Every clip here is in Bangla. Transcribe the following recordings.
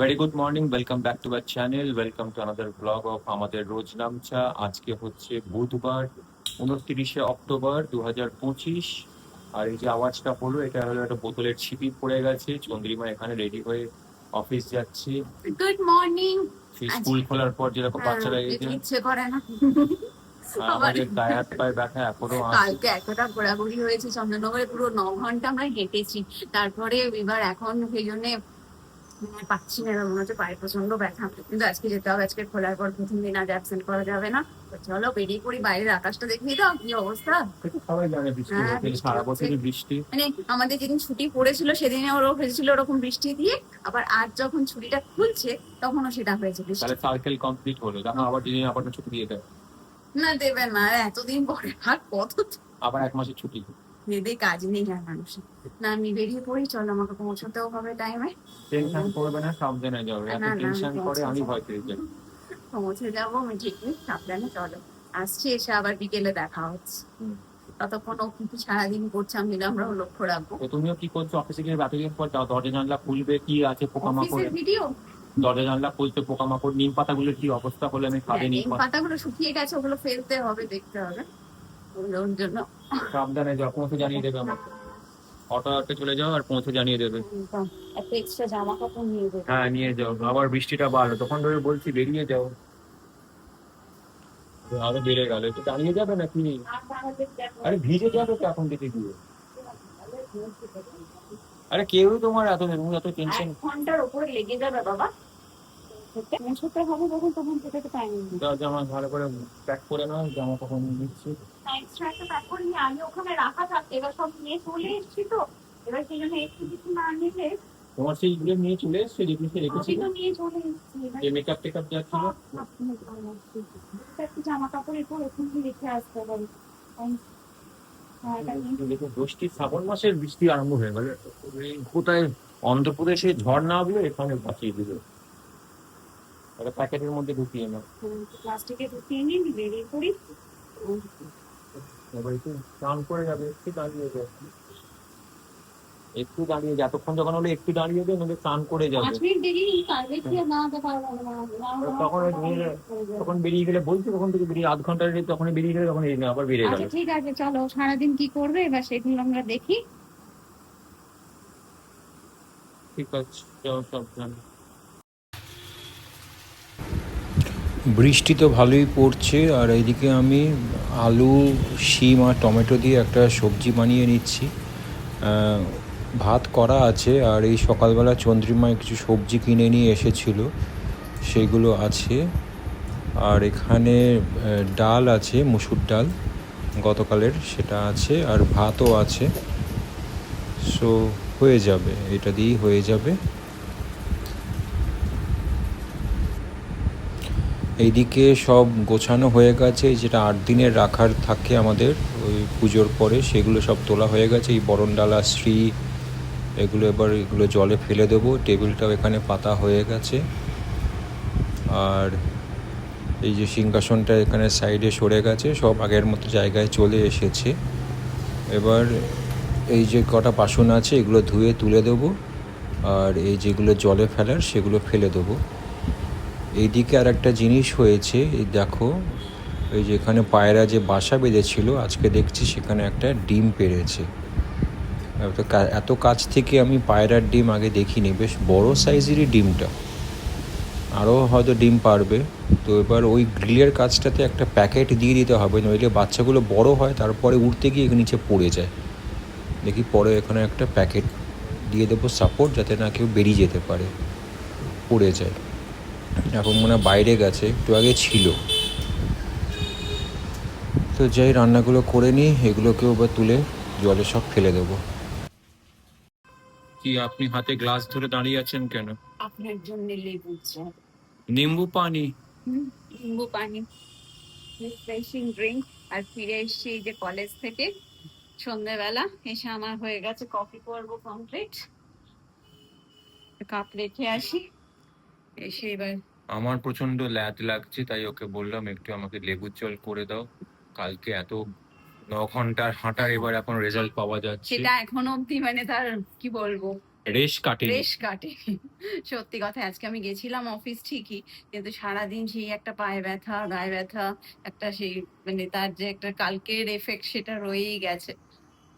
Very good morning welcome back to our channel welcome to another blog of আমাদের রোজ নামচা আজকে হচ্ছে বুধবার উনত্রিশে অক্টোবর দু হাজার পঁচিশ। আর এই যে আওয়াজটা হলো এটা হলো একটা বোতলের ছিপি পড়ে গেছে। চন্দ্রিমা এখানে রেডি হয়ে অফিস যাচ্ছে। গুড মর্নিং স্কুল খোলার পর যেরকম বাচ্চারা এই যে ইচ্ছে করে না। আমাদের গায়ে হাত পায়ে ব্যথা এখনও কালকে এতটা ঘোরাঘুরি হয়েছে চন্দননগরে পুরো ন ঘণ্টা আমরা হেঁটেছি। তারপরে এবার এখন সেই জন্য পাচ্ছি না এবার মনে হচ্ছে পায়ে প্রচণ্ড ব্যথা। কিন্তু আজকে যেতে হবে আজকে খোলার পর প্রথম দিন আজ অ্যাবসেন্ট করা যাবে না। চলো বেরিয়ে পড়ি বাইরের আকাশটা দেখিয়ে দাও কি অবস্থা? হ্যাঁ, মানে আমাদের যেদিন ছুটি পড়েছিল সেদিনে ওরও হয়েছিল ওরকম বৃষ্টি দিয়ে আবার আজ যখন ছুটিটা খুলছে তখনও সেটা হয়েছে তাহলে সার্কেল কমপ্লিট হলো তখন আবার দিনে আবার ছুটি দিয়ে দেয় না দেবে না এতদিন পরে আর কত আবার এক মাসের ছুটি। মেয়েদের কাজ নেই আর মানুষের। না আমি বেরিয়ে পড়ি চলো আমাকে পৌঁছতেও হবে টাইমে টেনশন করবে না সাবধানে যাবে। এত টেনশন করে আমি ভয় পেয়ে যাই। পৌঁছে যাব আমি ঠিকই সাবধানে চলো। আসছি এসে আবার বিকেলে দেখা হচ্ছে। হুম। ততক্ষণ ও কিন্তু সারাদিন করছে আমি লক্ষ্য রাখব। তুমিও কি করছ? অফিসে গিয়ে এতদিন পর দরজা জানলা খুলবে কি আছে পোকামাকড়? ভিডিও? দরজা জানলা খুলতে পোকামাকড় নিম পাতাগুলোর কি অবস্থা হলে আমি খাবে নিম পাতা পাতাগুলো শুকিয়ে গেছে ওগুলো ফেলতে হবে দেখতে হবে। জন্য। সাবধানে যাও পৌঁছে জানিয়ে দেবে আমাকে। অটো অটো চলে যাও আর পৌঁছে জানিয়ে দেবে। একটা এক্সট্রা জামা কাপড় নিয়ে দেবো হ্যাঁ নিয়ে যাও। আবার বৃষ্টিটা বাড়লো তখন ধরে বলছি বেরিয়ে যাও। আরও বেড়ে গেল একটু দাঁড়িয়ে যাবে নাকি? আরে ভিজে যাবে তো এখন দিকে গিয়ে। আরে কেউই তোমার এত এত টেনশন ঘণ্টার উপরে লেগে যাবে বাবা। পৌঁছতে হবে। যখন তখন থেকে টাইম জামা ভালো করে প্যাক করে নাও জামা কখন দিচ্ছি এক্সট্রা একটা প্যাক করে নিয়ে আমি ওখানে রাখা থাকতে এবার সব নিয়ে চলে এসেছি তো। এবার সেই জন্য একটু কিছু না নিলে তোমার সেই নিয়ে চলে এসছে যেগুলো সে আমি রেখেছিল নিয়ে চলে এসেছি। যে মেকআপ টেকআপ যা ছিল। একটা জামা কাপড় একটু ওখানে রেখে আসতে হবে। হ্যাঁ, বৃষ্টি শ্রাবণ মাসের বৃষ্টি আরম্ভ হয়ে গেল। কোথায় অন্ধ্রপ্রদেশে ঝড় না হলে এখানে বাঁচিয়ে দিল। একটা প্যাকেটের মধ্যে ঢুকিয়ে নাও প্লাস্টিকে ঢুকিয়ে আমি বেরিয়ে পড়ি হুম, এবার একটু স্নান করে যাবে একটু দাঁড়িয়ে যাবে একটু দাঁড়িয়ে যাবে এতক্ষণ যখন হলো একটু দাঁড়িয়ে যাবে নইলে স্নান করে যাবে তখন তখন বেরিয়ে গেলে বলছি তখন থেকে বেরিয়ে আধ ঘণ্টা তখন বেরিয়ে গেলে তখন এই আবার বেরিয়ে আচ্ছা ঠিক আছে চলো সারাদিন কি করবে এবার সেগুলো আমরা দেখি ঠিক আছে চলো সব জানি বৃষ্টি তো ভালোই পড়ছে, আর এইদিকে আমি আলু, শিম আর টমেটো দিয়ে একটা সবজি বানিয়ে নিচ্ছি। ভাত করা আছে, আর এই সকালবেলা চন্দ্রিমায় কিছু সবজি কিনে নিয়ে এসেছিল, সেগুলো আছে। আর এখানে ডাল আছে, মুসুর ডাল গতকালের, সেটা আছে, আর ভাতও আছে। সো হয়ে যাবে, এটা দিয়েই হয়ে যাবে। এইদিকে সব গোছানো হয়ে গেছে যেটা আট দিনের রাখার থাকে আমাদের, ওই পুজোর পরে সেগুলো সব তোলা হয়ে গেছে। এই বরণডালা শ্রী, এগুলো এবার এগুলো জলে ফেলে দেবো, টেবিলটাও এখানে পাতা হয়ে গেছে। আর এই যে সিংহাসনটা এখানে সাইডে সরে গেছে, সব আগের মতো জায়গায় চলে এসেছে। এবার এই যে কটা বাসন আছে, এগুলো ধুয়ে তুলে দেবো, আর এই যেগুলো জলে ফেলার, সেগুলো ফেলে দেবো। এইদিকে আর একটা জিনিস হয়েছে, এই দেখো ওই যে এখানে পায়রা যে বাসা বেঁধেছিল, আজকে দেখছি সেখানে একটা ডিম পেরেছে এত কাছ থেকে আমি পায়রার ডিম আগে দেখিনি, বেশ বড় সাইজেরই ডিমটা। আরও হয়তো ডিম পারবে। তো এবার ওই গ্রিলের কাজটাতে একটা প্যাকেট দিয়ে দিতে হবে, নইলে বাচ্চাগুলো বড় হয়, তারপরে উঠতে গিয়ে নিচে পড়ে যায়। দেখি পরে এখানে একটা প্যাকেট দিয়ে দেবো সাপোর্ট, যাতে না কেউ বেরিয়ে যেতে পারে, পড়ে যায়। এখন মনে হয় বাইরে গেছে একটু আগে ছিল। তো যাই রান্নাগুলো করে নিই এগুলোকেও এবার তুলে জলে সব ফেলে দেবো। কি আপনি হাতে গ্লাস ধরে দাঁড়িয়ে আছেন কেন? আপনার জন্য লেবু চা নিম্বু পানি। নিম্বু পানি। রিফ্রেশিং ড্রিঙ্ক আর ফিরে এসেছি এই যে কলেজ থেকে। সন্ধ্যাবেলা এসে আমার হয়ে গেছে কফি করব কমপ্লিট কাপ রেখে আসি। এসে এবার আমার প্রচণ্ড ল্যাদ লাগছে তাই ওকে বললাম একটু আমাকে লেবুর জল করে দাও। কালকে এত ন ঘণ্টার হাঁটার এবার এখন রেজাল্ট পাওয়া যাচ্ছে। সেটা এখন অবধি মানে তার কি বলব? রেশ কাটেনি। রেশ কাটে সত্যি কথা আজকে আমি গেছিলাম অফিস ঠিকই কিন্তু সারাদিন সেই একটা পায়ে ব্যথা গায়ে ব্যথা একটা সেই মানে তার যে একটা কালকের এফেক্ট সেটা রয়েই গেছে।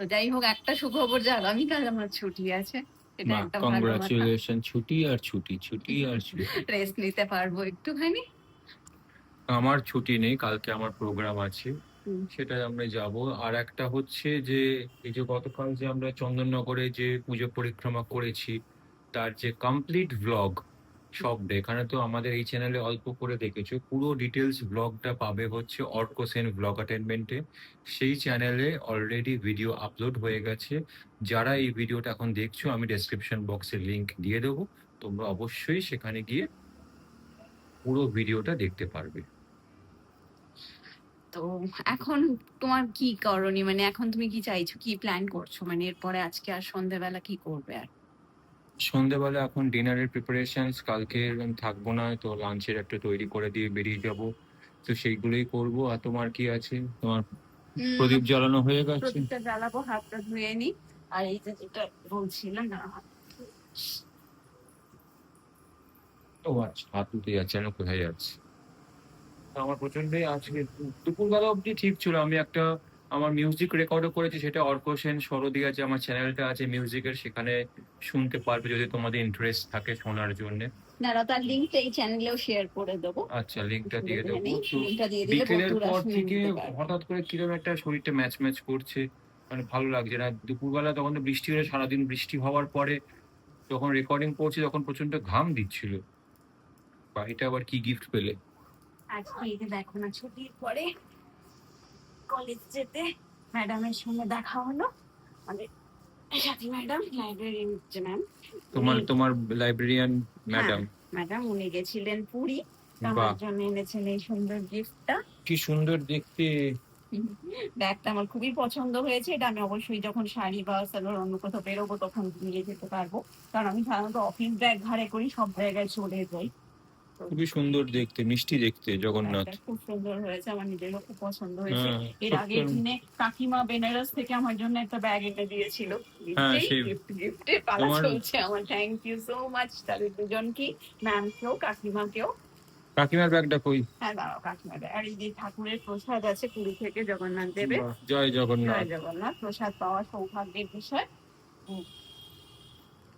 তো যাই হোক একটা সুখবর যে আগামীকাল আমার ছুটি আছে। এটা কংগ্রাচুলেশন ছুটি আর ছুটি ছুটি আর ছুটি। রেস্ট নিতে পারব একটুখানি। আমার ছুটি নেই কালকে আমার প্রোগ্রাম আছে। সেটাই আমরা যাব। আর একটা হচ্ছে যে এই যে গতকাল যে আমরা চন্দননগরে যে পুজো পরিক্রমা করেছি তার যে কমপ্লিট ভ্লগ সব এখানে তো আমাদের এই চ্যানেলে অল্প করে দেখেছ। পুরো ডিটেলস ব্লগটা পাবে হচ্ছে অর্ক সেন ব্লগ অ্যাটেনমেন্টে সেই চ্যানেলে অলরেডি ভিডিও আপলোড হয়ে গেছে। যারা এই ভিডিওটা এখন দেখছ আমি ডেসক্রিপশন বক্সে লিংক দিয়ে দেবো। তোমরা অবশ্যই সেখানে গিয়ে পুরো ভিডিওটা দেখতে পারবে। তো এখন তোমার কি করণীয়? মানে এখন তুমি কি চাইছো? কি প্ল্যান করছ? মানে এরপরে আজকে আর সন্ধ্যেবেলা কি করবে আর? সন্ধেবেলা এখন ডিনারের প্রিপারেশনস কালকে থাকব না তো লাঞ্চের একটা তৈরি করে দিয়ে বেরিয়ে যাব। তো সেইগুলোই করব। আর তোমার কি আছে? তোমার প্রদীপ জ্বালানো হয়ে গেছে? প্রদীপটা জ্বালাবো হাতটা ধুয়ে নি। আর এই যে যেটা বলছিলাম না ও আচ্ছা হাত উঠে যাচ্ছে না কোথায় যাচ্ছে আমার প্রচন্ডই আজকে দুপুরবেলা অবধি ঠিক ছিল। আমি একটা আমার মিউজিক রেকর্ডও করেছি সেটা অর্ক সেন সরদিয়া যে আমার চ্যানেলটা আছে মিউজিকের সেখানে শুনতে পারবে যদি তোমাদের ইন্টারেস্ট থাকে শোনার জন্য। না না, তার লিঙ্কটা এই চ্যানেলেও শেয়ার করে দেবো। আচ্ছা লিঙ্কটা দিয়ে দেবো। বিকেলের পর থেকে হঠাৎ করে কীরকম একটা শরীরটা ম্যাচ ম্যাচ করছে মানে ভালো লাগছে না। দুপুরবেলা তখন তো বৃষ্টি হলে সারাদিন বৃষ্টি হওয়ার পরে যখন রেকর্ডিং করছি তখন প্রচণ্ড ঘাম দিচ্ছিল। বাড়িতে আবার কি গিফট পেলে? আজকে এই যে দেখো না ছুটির পরে কলেজ যেতে ম্যাডামের সঙ্গে দেখা হলো। আমাদের সাথী ম্যাডাম লাইব্রেরি যে ম্যাম তোমার তোমার লাইব্রেরিয়ান ম্যাডাম ম্যাডাম উনি গেছিলেন পুরী। আমার জন্য এনেছেন এই সুন্দর গিফটটা কি সুন্দর দেখতে। ব্যাগটা আমার খুবই পছন্দ হয়েছে। এটা আমি অবশ্যই যখন শাড়ি বা অন্য কোথাও বেরোবো তখন নিয়ে যেতে পারব। কারণ আমি সাধারণত অফিস ব্যাগ ঘাড়ে করি সব জায়গায় চলে যাই। খুবই সুন্দর দেখতে মিষ্টি দেখতে জগন্নাথ। খুব সুন্দর হয়েছে আমার নিজেরও খুব পছন্দ হয়েছে। হ্যাঁ, এর। আগের দিনে কাকিমা বেনারস থেকে আমার জন্য একটা ব্যাগ এনে দিয়েছিল। হ্যাঁ, গিফট গিফটে পালা চলছে আমার থ্যাংক ইউ সো মাচ তাদের দুজনকে ম্যামকেও কাকিমাকেও। কাকিমার ব্যাগটা কই? হ্যাঁ দাঁড়াও কাকিমা দেয়। আর এই যে ঠাকুরের প্রসাদ আছে পুরী থেকে জগন্নাথ দেবে জয় জগন্নাথ। জয় জগন্নাথ প্রসাদ পাওয়া সৌভাগ্যের বিষয়।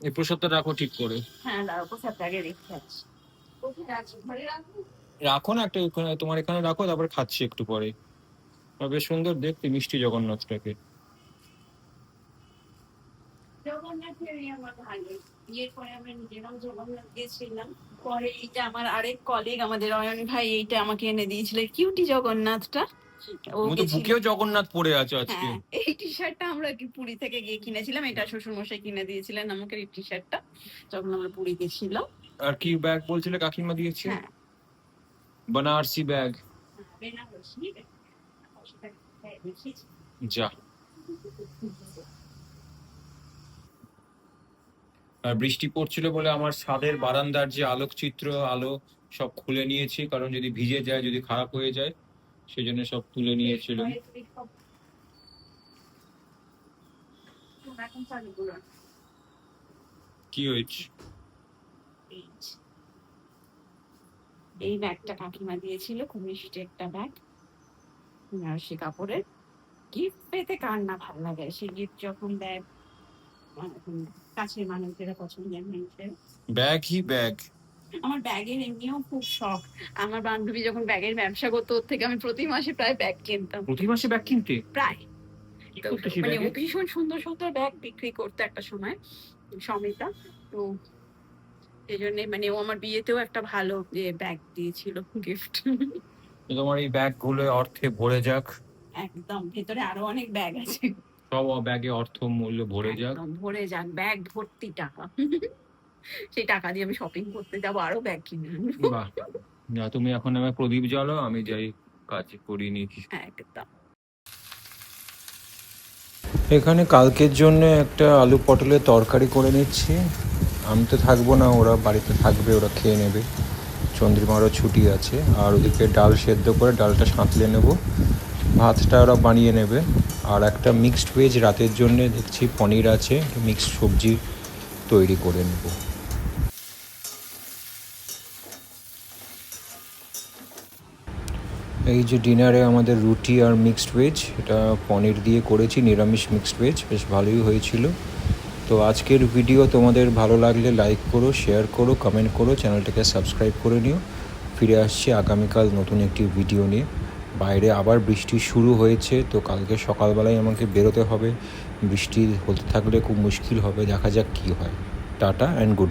এই প্রসাদটা রাখো ঠিক করে। হ্যাঁ দাঁড়াও প্রসাদটা আগে রেখে আছি রাখো না একটা ওখানে তোমার এখানে রাখো তারপর খাচ্ছি একটু পরে। বেশ সুন্দর দেখতে মিষ্টি জগন্নাথটাকে। জগন্নাথেরই বিয়ের পরে আমরা নিজেরাও জগন্নাথ গেছিলাম। পরে এইটা আমার আরেক কলিগ আমাদের অয়ন ভাই এইটা আমাকে এনে দিয়েছিল কিউটি জগন্নাথটা। ও বুকেও জগন্নাথ পড়ে আছো আজকে। হ্যাঁ এই টি শার্টটা আমরা কি পুরী থেকে গিয়ে কিনেছিলাম এটা শ্বশুর মশাই কিনে দিয়েছিলেন আমাকে এই টি শার্টটা যখন আমরা পুরী গেছিলাম আর কি ব্যাগ বলছিলে কাকিমা দিয়েছে হ্যাঁ বানারসি ব্যাগ। যা আর বৃষ্টি পড়ছিল বলে আমার ছাদের বারান্দার যে আলোকচিত্র আলো সব খুলে নিয়েছি কারণ যদি ভিজে যায় যদি খারাপ হয়ে যায় সেই জন্য সব তুলে নিয়েছিলাম করুন। কি হয়েছে এই এই ব্যাগটা কাকিমা দিয়েছিল খুব মিষ্টি একটা ব্যাগ বেনারসি কাপড়ের। গিফট পেতে কার না ভালো লাগে? সেই গিফট যখন দেয় কাছের মানুষেরা পছন্দের মানুষের ব্যাগ হি ব্যাগ আমার ব্যাগের এমনিও খুব শখ। আমার বান্ধবী যখন ব্যাগের ব্যবসা করতো ওর থেকে আমি প্রতি মাসে প্রায় ব্যাগ কিনতাম। প্রতি মাসে ব্যাগ কিনতে? প্রায়। মানে ভীষণ সুন্দর সুন্দর ব্যাগ বিক্রি করতো একটা সময় সমিতা। তো এই জন্য মানে ও আমার বিয়েতেও একটা ভালো ব্যাগ দিয়েছিল গিফট তোমার এই ব্যাগগুলো অর্থে ভরে যাক। একদম ভেতরে আরও অনেক ব্যাগ আছে। সব ব্যাগে অর্থ মূল্য ভরে যাক। একদম ভরে যাক ব্যাগ ভর্তি টাকা। সেই টাকা দিয়ে আমি শপিং করতে যাব আরও ব্যাগ কিনে বাহ। না তুমি এখন আমার প্রদীপ জ্বালো আমি যাই কাজ করি নি একদম। এখানে কালকের জন্য একটা আলু পটলের তরকারি করে নিচ্ছি। আমি তো থাকব না, ওরা বাড়িতে থাকবে, ওরা খেয়ে নেবে। চন্দ্রিমারও ছুটি আছে, আর ওদিকে ডাল সেদ্ধ করে ডালটা সাঁতলে নেব। ভাতটা ওরা বানিয়ে নেবে। আর একটা মিক্সড ভেজ রাতের জন্য দেখছি পনির আছে মিক্সড সবজি তৈরি করে নেব। এই যে ডিনারে আমাদের রুটি আর মিক্সড ভেজ এটা পনির দিয়ে করেছি, নিরামিষ মিক্সড ভেজ বেশ ভালোই হয়েছিল। তো আজকের ভিডিও তোমাদের ভালো লাগলে লাইক করো শেয়ার করো কমেন্ট করো চ্যানেলটাকে সাবস্ক্রাইব করে নিও। ফিরে আসছি আগামীকাল নতুন একটি ভিডিও নিয়ে। বাইরে আবার বৃষ্টি শুরু হয়েছে, তো কালকে সকালবেলায় আমাকে বেরোতে হবে। বৃষ্টি হতে থাকলে খুব মুশকিল হবে, দেখা যাক কী হয়। Tata and good